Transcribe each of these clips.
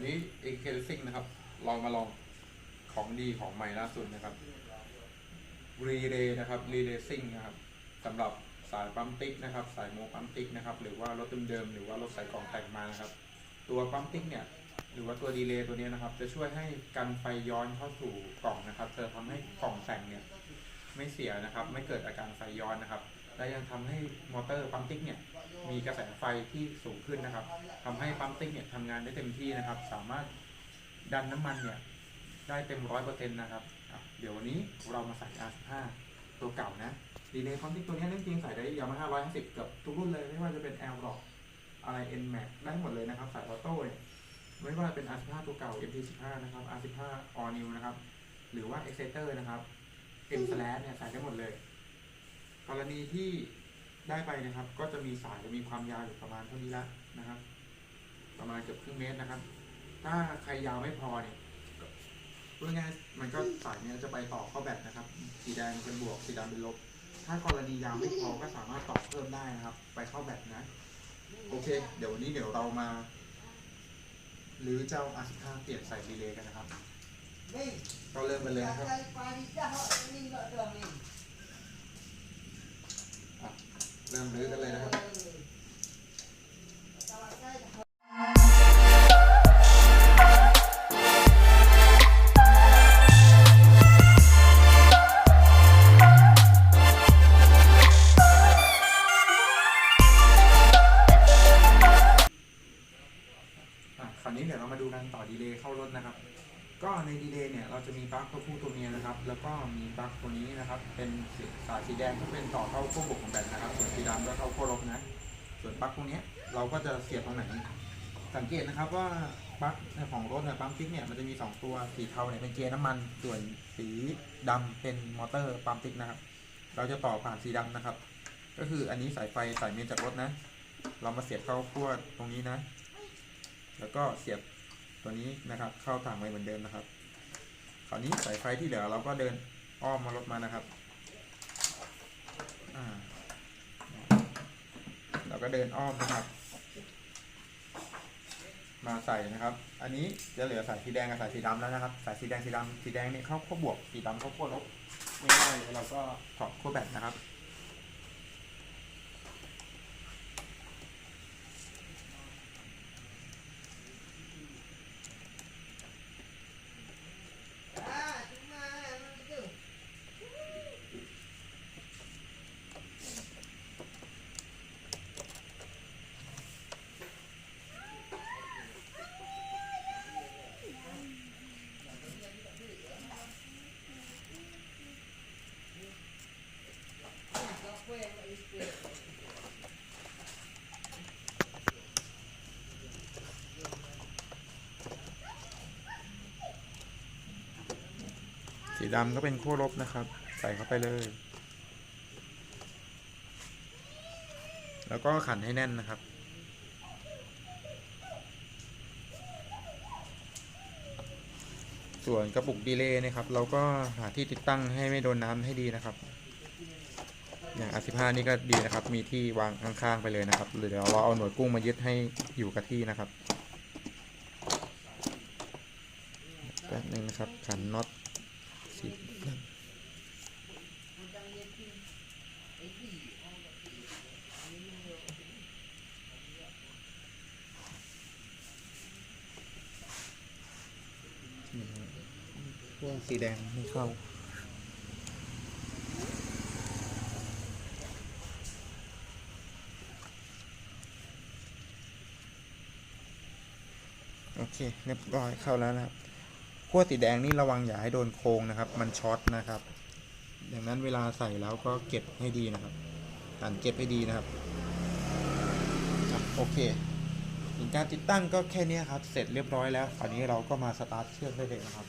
วันนี้ AK Racing นะครับ ลองมาลองของดีของใหม่ล่าสุดนะครับรีเลย์นะครับรีเลซิ่งนะครับสำหรับสายปั๊มติ๊กนะครับ สายโมปั๊มติ๊กนะครับ หรือว่ารถเดิมๆหรือว่ารถสายกล่องแต่งมานะครับ ตัวปั๊มติ๊กเนี่ย หรือว่าตัวดีเลย์ตัวนี้นะครับ จะช่วยให้กันไฟย้อนเข้าสู่กล่องนะครับจะทำให้กล่องแต่งเนี่ยไม่เสียนะครับ ไม่เกิดอาการไฟย้อนนะครับ และยังทำให้มอเตอร์ปั๊มติ๊กเนี่ย มีกระแสไฟที่สูงขึ้นนะครับทำให้ปั๊มติ๊กเนี่ยทำงานได้เต็มที่นะครับ สามารถดันน้ำมันเนี่ยได้เต็มร้อยเปอร์เซ็นต์นะครับ เดี๋ยววันนี้เรามาใส่ R15 ตัวเก่านะดีเลย์ปั๊มติ๊กตัวนี้เรื่องจริงใส่ได้ยามาฮ่า150เกือบทุกรุ่นเลยไม่ว่าจะเป็น L Rock อะไร N Max ได้หมดเลยนะครับสายออโต้เนี่ยไม่ว่าเป็น R15 ตัวเก่า MT15 นะครับ R15 All New นะครับ หรือว่า Exciter นะครับ M slash เนี่ยใส่ได้หมดเลย กรณีที่ ได้ไปนะครับ ก็จะมีสายจะมีความยาวอยู่ประมาณเท่านี้ละนะครับ ประมาณเกือบครึ่งเมตรนะครับ ถ้าใครยาวไม่พอเนี่ยก็พูดง่ายๆมันก็สายเนี้ยจะไปต่อเข้าแบตนะครับ สีแดงเป็นบวก สีดำเป็นลบ ถ้ากรณียาวไม่พอก็สามารถต่อเพิ่มได้นะครับ ไปเข้าแบตนะ โอเค เดี๋ยววันนี้เดี๋ยวเรามา หรือเจ้า R15 เปลี่ยนใส่ดีเลย์กันนะครับ ก็เริ่มกันเลยนะครับ อะ เริ่มรื้อกันเลยนะครับอะคราวนี้เดี๋ยวเรามาดูกันต่อดีเลย์เข้ารถนะครับ ก็ในดีเลย์เนี่ยเราจะมีปลั๊กตัวผู้ตัวเมียนะครับ แล้วก็มีปลั๊กตัวนี้นะครับ เป็นสายสีแดงที่เป็นต่อเข้าขั้วบวกของแบตนะครับ ส่วนสีดำก็เข้าขั้วลบนะ ส่วนปลั๊กตรงเนี้เราก็จะเสียบตรงไหน สังเกตนะครับว่าปลั๊กของรถเนี่ยปั๊มติ๊กเนี่ยมันจะมี 2 ตัวสีเทาเนี่ยเป็นเกียร์น้ำมัน ส่วนสีดำเป็นมอเตอร์ปั๊มติ๊กนะครับ เราจะต่อผ่านสีดำนะครับ ก็คืออันนี้สายไฟสายเมนจากรถนะ เรามาเสียบเข้าขั้วตรงนี้นะ แล้วก็เสียบ ตัวนี้นะครับเข้าถังไว้เหมือนเดิมนะครับคราวนี้สายไฟที่เหลือเราก็เดินอ้อมมารถมานะครับเราก็เดินอ้อมนะครับ มาใส่นะครับ อันนี้จะเหลือสายสีแดงกับสายสีดำแล้วนะครับ สายสีแดงสีดำสีแดงเนี่ยเข้าขั้วบวกสีดำเข้าขั้วลบง่ายๆแล้วเราก็ถอดขั้วแบตนะครับ สีดำก็เป็นขั้วลบนะครับ ใส่เข้าไปเลย แล้วก็ขันให้แน่นนะครับ ส่วนกระปุกดีเลย์นะครับ เราก็หาที่ติดตั้งให้ไม่โดนน้ำให้ดีนะครับ อย่าง R15 นี่ก็ดีนะครับ มีที่วางข้างๆไปเลยนะครับ หรือเดี๋ยวเราเอาหน่วยกุ้งมายึดให้อยู่กับที่นะครับแป๊บนึงนะครับขันน็อต สีดำนี่ครับพวกสีแดงไม่เข้าโอเคเรียบร้อยเข้าแล้วนะครับ ขั้วสีแดงนี่ระวังอย่าให้โดนโค้งนะครับ มันช็อตนะครับ ดังนั้นเวลาใส่แล้วก็เก็บให้ดีนะครับหันเก็บให้ดีนะครับ โอเคการติดตั้งก็แค่นี้ครับ เสร็จเรียบร้อยแล้วคราวนี้เราก็มาสตาร์ทเชื่อกได้เลยนะครับ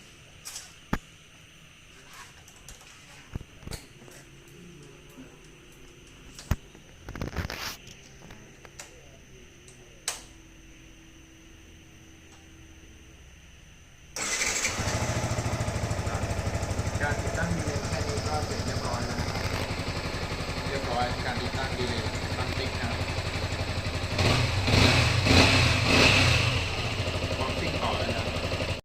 ไว้การติดตั้งดีเลยตั้งติ๊กนะครับ